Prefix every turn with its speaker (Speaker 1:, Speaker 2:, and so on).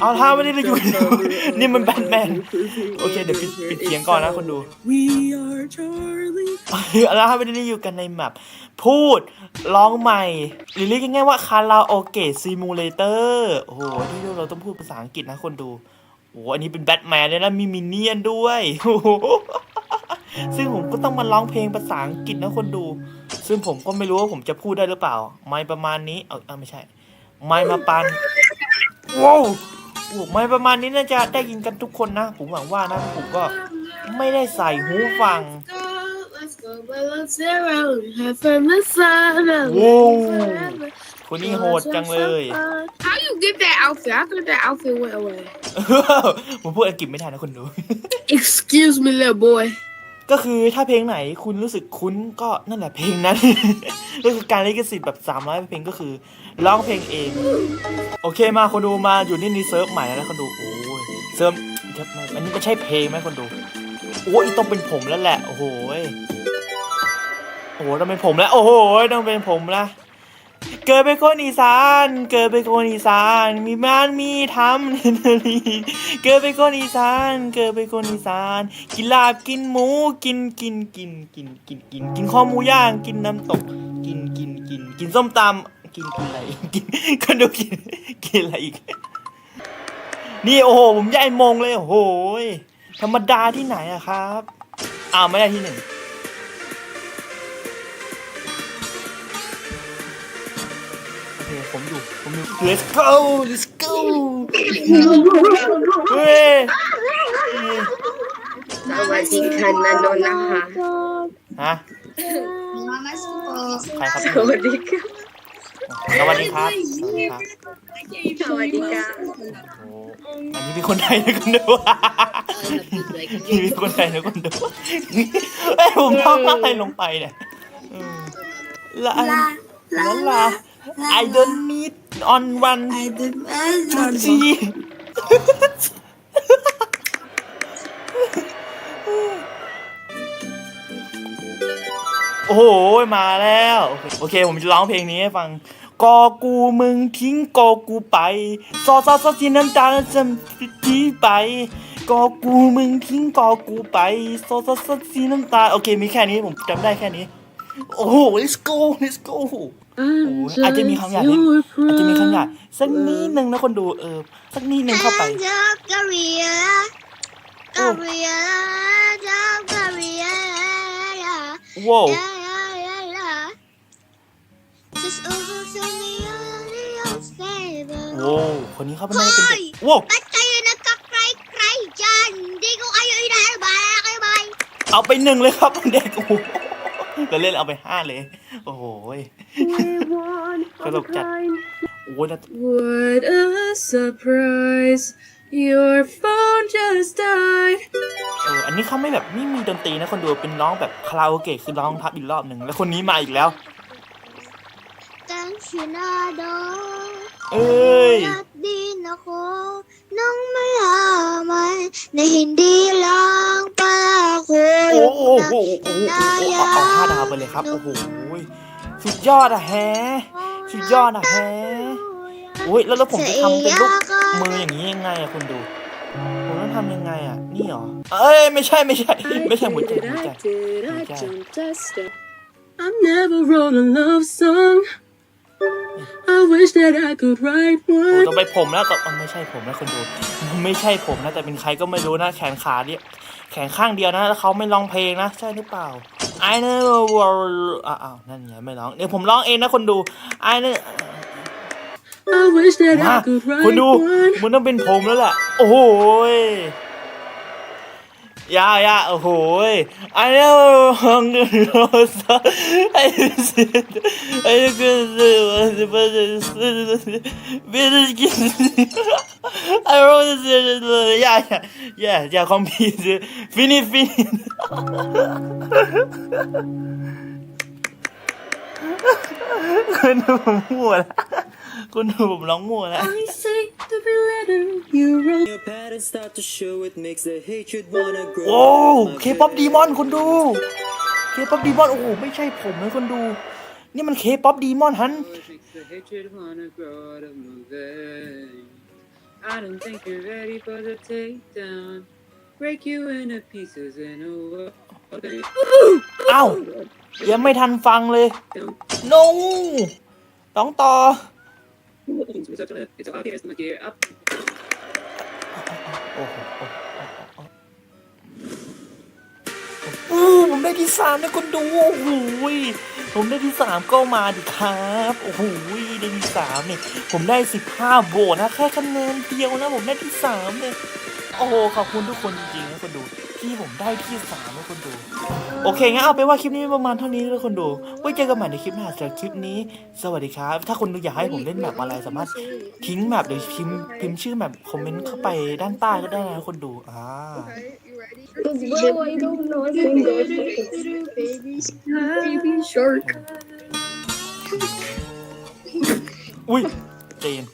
Speaker 1: เอาถ้าไม่ได้ไปอยู่ นี่มันแบทแมน โอเค เดี๋ยวปิดปิดเสียงก่อนนะคนดู
Speaker 2: We are Charlie
Speaker 1: แล้วถ้าไม่ได้อยู่กันในแมปพูดร้องใหม่หรือเรียกง่ายๆว่าคาราโอเกะซิมูเลเตอร์โอ้โหที่เราต้องพูดภาษาอังกฤษนะคนดูโอ้โหอันนี้เป็นแบทแมนเลยนะมีมินเนี่ยนด้วยโอ้โหซึ่งผมก็ต้องมาร้องเพลงภาษาอังกฤษนะคนดู ซึ่งผมก็ไม่รู้ว่าผมจะพูดได้หรือเปล่า ไม่ประมาณนี้ เอาเอาไม่ใช่ ไม่มาปันว้าว โอ้ไม่ประมาณนี้น่าจะได้ยินกันทุกคนนะ ผมหวังว่านะผมก็ไม่ได้ใส่หูฟัง
Speaker 3: Let's go, let's go, zero. Have fun, let's fun.
Speaker 1: Whoa. คนนี้โหดจังเลย
Speaker 3: How you get that outfit? I thought that outfit went away.
Speaker 1: ผมพูดอังกฤษไม่ได้นะคนดู
Speaker 3: Excuse me, little boy.
Speaker 1: ก็คือถ้าเพลงไหนคุณรู้สึกคุ้นก็นั่นแหละเพลงนั้น ก็คือการลิขสิทธิ์แบบ300เพลงก็คือร้องเพลงเอง โอเคมาคนดูมาอยู่นี่นี่เซิร์ฟใหม่แล้วนะคนดูโอ้ยเซิร์ฟอันนี้ไม่ใช่เพลงไหมคนดูโอ้ยต้องเป็นผมแล้วแหละ โอ้โหโอ้โหต้องเป็นผมแล้ว โอ้โหต้องเป็นผมแล้ว เกิดเป็นคนอีสาน เกิดเป็นคนอีสาน มีบ้านมีทำเนนรีเกิดเป็นคนอีสาน เกิดเป็นคนอีสาน กินลาบกินหมู กินกินกินกินกินกิน กินข้อหมูย่าง กินน้ำตก กินกินกิน กินส้มตำ กินกินอะไร กินคนดูกิน กินอะไรอีก นี่โอ้โหผมใหญ่มงเลยโอ้โหยธรรมดาที่ไหนอะครับ อ้าวไม่ได้ที่หนึ่ง ผมอยู่ ผมอยู่ let's go let's go เฮ้ย
Speaker 4: สวัสดีค่ะนันนนท์นะคะ
Speaker 1: ฮะใครครับ
Speaker 4: สวัสดีค่ะ
Speaker 1: สวัสดีครับสวัสดีครับ
Speaker 4: สวัสดีค่ะ
Speaker 1: โอ้โหอันนี้เป็นคนไทยนะคนดูนี่เป็นคนไทยนะคนดูเอ้ยผมท่องอะไรลงไปเนี่ยอืมลาลาลา I don't need on one two three โอ้โห มาแล้ว โอเค ผมจะร้องเพลงนี้ให้ฟัง กอกูมึงทิ้งกอกูไป ซอซอซอสีน้ำตาลจะที่ไป กอกูมึงทิ้งกอกูไป ซอซอซอสีน้ำตาลโอเค มีแค่นี้ผมจำได้แค่นี้ โอ้โห let's go let's go โอ้ยอาจจะมีคำหยาบนิดอาจจะมีคำหยาบสักนิดนึงนะคนดูเออสักนิดนึงเข้าไปโอ้ว้าวโว้วคนนี้เขาเป็นน่าจะเป็นเด็กว้าวเอาไปหนึ่งเลยครับเด็กโอ้โห ก็เล่นเอาไปห้าเลย โอ้โหย
Speaker 2: We one
Speaker 1: Cái
Speaker 2: of a
Speaker 1: lục chặt.
Speaker 2: kind.
Speaker 1: โอ้ยนะ
Speaker 2: What a surprise! Your phone just died.
Speaker 1: เอออันนี้เขาไม่แบบไม่มีดนตรีนะคนดูเป็นร้องแบบคาราโอเกะคือร้องทับอีกรอบหนึ่งแล้วคนนี้มาอีกแล้วเอ้ย
Speaker 5: din ako nang mayaman na hindi lang pala ako
Speaker 1: โอ้โห
Speaker 5: yung
Speaker 1: โอ้โหโอ้โหโอ้โหเอาเอาห้าดาวไปเลยครับโอ้โหสุดยอดอะแฮสุดยอดอะแฮโอ้ยแล้วแล้วผมจะทำเป็นรูปมืออย่างนี้ยังไงอะคุณดู ผมต้องทำยังไงอะนี่เหรอ เอ้ยไม่ใช่ไม่ใช่ ไม่ใช่หัวใจ
Speaker 2: did,
Speaker 1: หัวใจ
Speaker 2: I did, I
Speaker 1: Okay.
Speaker 2: jumped, I stepped. I never wrote a love song. I wish that I could write
Speaker 1: โอ้
Speaker 2: one.
Speaker 1: ต้องไปผมแล้วแต่ไม่ใช่ผมนะคนดู ไม่ใช่ผมนะ แต่เป็นใครก็ไม่รู้นะ แขนขาเนี่ยแขนข้างเดียวนะ แล้วเขาไม่ร้องเพลงนะ ใช่หรือเปล่า I never were อ้าวอ้าวนั่นไงไม่ร้องเดี๋ยวผมร้องเองนะคนดู I never
Speaker 2: I wish that
Speaker 1: มา
Speaker 2: I could
Speaker 1: คุณ
Speaker 2: write
Speaker 1: ดู
Speaker 2: one.
Speaker 1: มันต้องเป็นผมแล้วล่ะ โอ้โหย ยาวยาโอ้โหอันนี้ฮังดูโรสไอ้สิไอ้กูสิวันสิวันสิบสิบสิบสิบสินไอ้โรสสิบยาวยาวยาวคอมพิวเตอร์ฟินิฟินิคุณดูผมมั่วล้คุณดูผมร้องมั่วแล้ว
Speaker 2: every letter you wrote.
Speaker 6: Your patterns start to show, it makes the hatred wanna grow.
Speaker 1: โอ้เคป๊อปดีมอนคนดูเคป๊อปดีมอนโอ้โหไม่ใช่ผมนะคนดู นี่มันเคป๊อปดีมอนฮัน
Speaker 6: It makes the hatred wanna grow out of my veins.
Speaker 7: I don't think you're ready for the takedown. Break you into pieces in a world.
Speaker 1: เอ้ายังไม่ทันฟังเลย no ต้องต่อ โอ้โหอู้ผมได้ที่สามนะคนดูโอ้โหผมได้ที่สามก็มาดิครับโอ้โหได้ที่สามเนี่ยผมได้สิบห้าโบนะแค่คะแนนเดียวนะผมได้ที่สามเนี่ยโอ้โหขอบคุณทุกคนจริงๆนะคนดู ที่ผมได้ที่สามนะคนดู โอเคงั้นเอาไปนว่าคลิปนี้ประมาณเท่านี้นะคนดู ไว้เจอกันใหม่ในคลิปหน้าสำหรับคลิปนี้ สวัสดีครับ ถ้าคนดูอยากให้ผมเล่นแบบอะไรสามารถทิ้งแมปหรือพิมพ์พิมพ์ชื่อแมปคอมเมนต์เข้าไปด้านใต้ก็ได้นะคนดูอ่า
Speaker 4: Bro, I don't know if I'm going
Speaker 3: Baby shark, baby shark.
Speaker 1: อุ้ยเจน